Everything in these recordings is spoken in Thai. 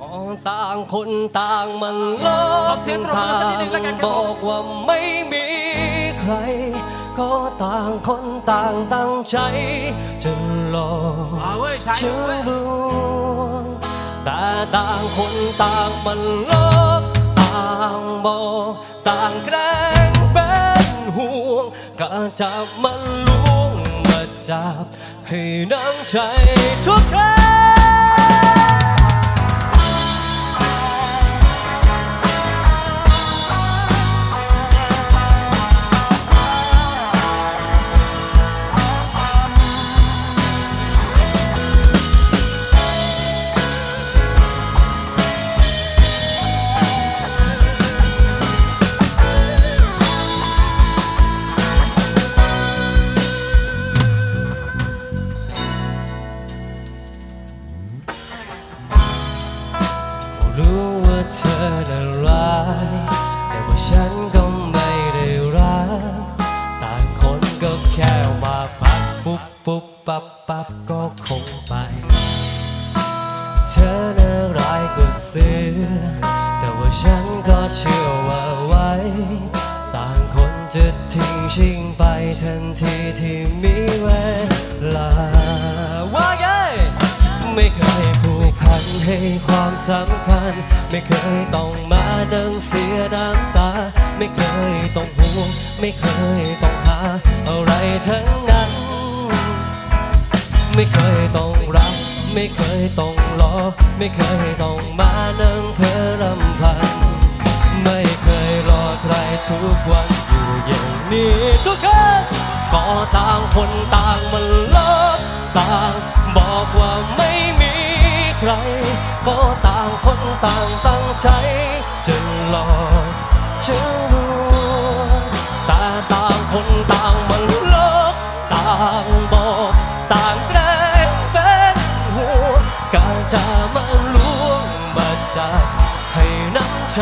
ก็ต่างคนต่างมันลขอบเสียงปรบมือสักนิดหนึ่งแล้วกันครับบผมอกว่าไม่มีใคร ก็ต่างคนต่างตั้งใจจะหลอกเอาเว้ยชายเชื่อลวงแต่ต่างคนต่างมันลบต่างบอกต่างแกล้งเป็นห่วงก็จะมันลวงมาจับให้นั่งใจทุกครั้ง รู้ว่าเธอน่ะร้าย แต่ว่าฉันก็ไม่ได้รัก ต่างคนก็แค่มาพักปุ๊บปุ๊บปับปับก็คงไป เธอน่ะร้ายกว่าเสือ แต่ว่าฉันก็เชื่อว่าไว้ ต่างคนจะทิ้งชิงไปทันทีที่มีเวลาว่าไงไม่เคยผูก พันให้ความสำคัญ ไม่เคยต้องมาดังเสียน้ำตา ไม่เคยต้องห่วง ไม่เคยต้องหา อะไรทั้งนั้น ไม่เคยต้องรัก ไม่เคยต้องรอ ไม่เคยต้องมานั่งเพ้อรำพัน ไม่เคยรอใครทุกวันอยู่อย่างนี้ทุกคนก็ต่างคนต่างมันเลิกต่างบอกว่าไม่ ใครก็ต่างคนต่างตั้งใจจนหลอกจะลวงแต่ต่างคนต่างมันเลิกต่างบอกต่างแกล้งเป็นหัวการจะมาลวงมาจับให้น้ำใจ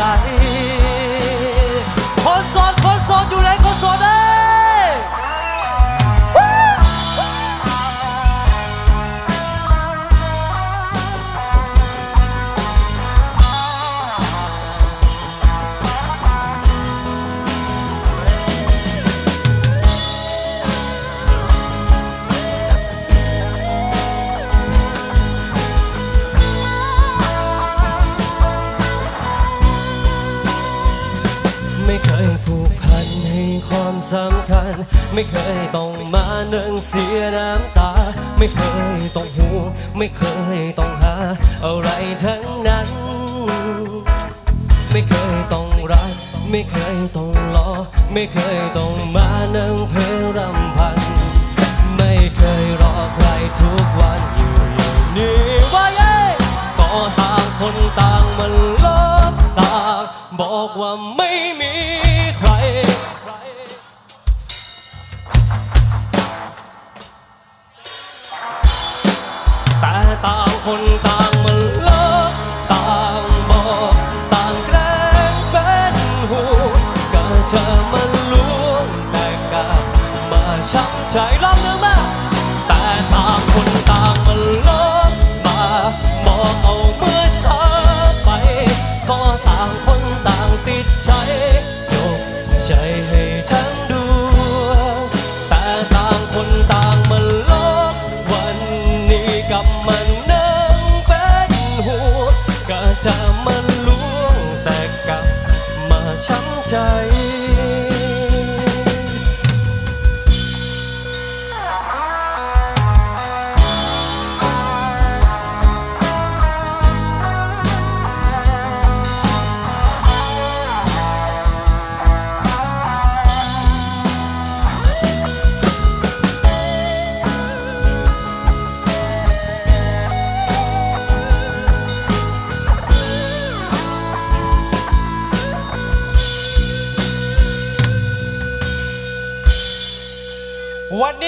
สำคัญ ไม่เคยต้องมาเนั่งเสียน้ำตา ไม่เคยต้องห่วงไม่เคยต้องหา อะไรทั้งนั้น ไม่เคยต้องรัก ไม่เคยต้องรอ ไม่เคยต้องมาเนั่งเพ้อรำพัน ไม่เคยรอใครทุกวัน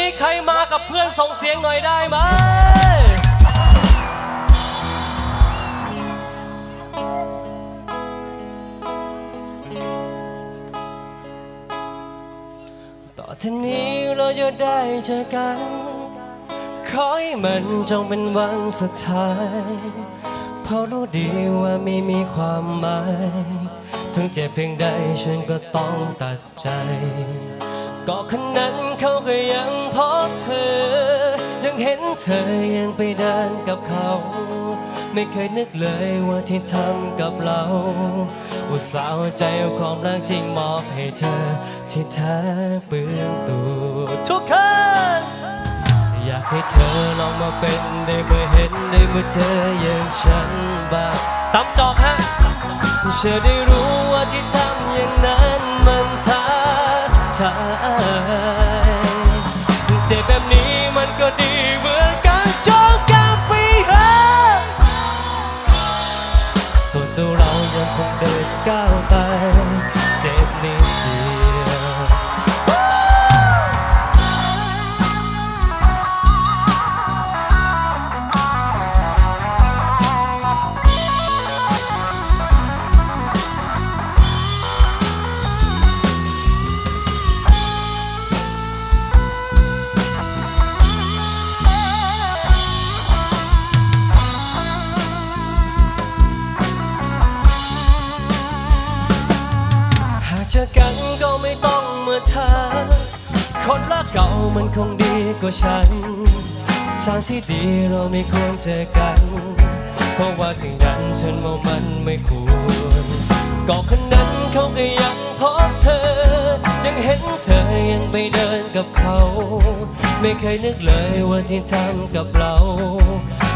นี้ใครมากับเพื่อนส่งเสียงหน่อยได้ไหมต่อทีนี้เราจะได้เจอกัน ขอให้มันจงเป็นวันสุดท้าย เพราะรู้ดีว่าไม่มีความหมาย ถึงเจ็บเพียงใดฉันก็ต้องตัดใจ ก็คนนั้น เขาก็ยังพบเธอ ยังเห็นเธอยังไปเดินกับเขา ไม่เคยนึกเลยว่าที่ทำกับเรา อุตส่าห์ใจเอาความรักจริงมอบให้เธอ ที่แท้เปลืองตัวทุกครั้งอยากให้เธอลองมาเป็นได้เมื่อเห็นได้เมื่อเจออย่างฉันบ้างตำจอกฮะเธอได้รู้ว่าที่ทำอย่างนั้นมันท้าทาย มัน คนละเก่ามันคงดีกว่าฉัน ทางที่ดีเราไม่ควรเจอกัน เพราะว่าสิ่งนั้นฉันว่ามันไม่ควรก็คนนั้นเขาก็ยังพบเธอ ยังเห็นเธอยังไปเดินกับเขา ไม่เคยนึกเลยว่าที่ทำกับเรา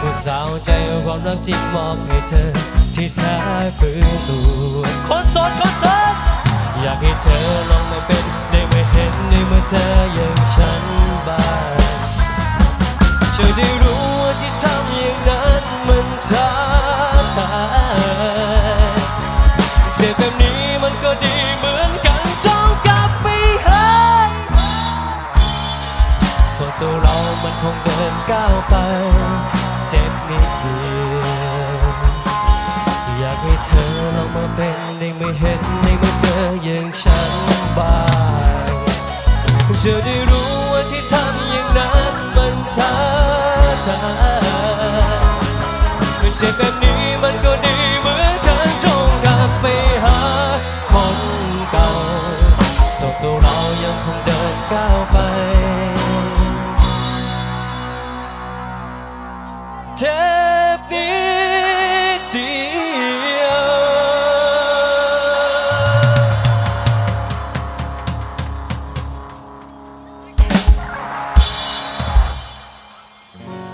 อุตส่าห์เอาใจความรักจริงมอบให้เธอ ที่แท้ฝืนตัวคนสดคนสดอยากให้เธอลองมาเป็น ห็นในเมื่อเธออย่างฉันบ้างจะได้รู้ เจ็บแบบนี้มันก็ดีเหมือนกันจงกลับไปหาคนเก่าส่วนตัวเรายังคงเดินก้าวไปเธอ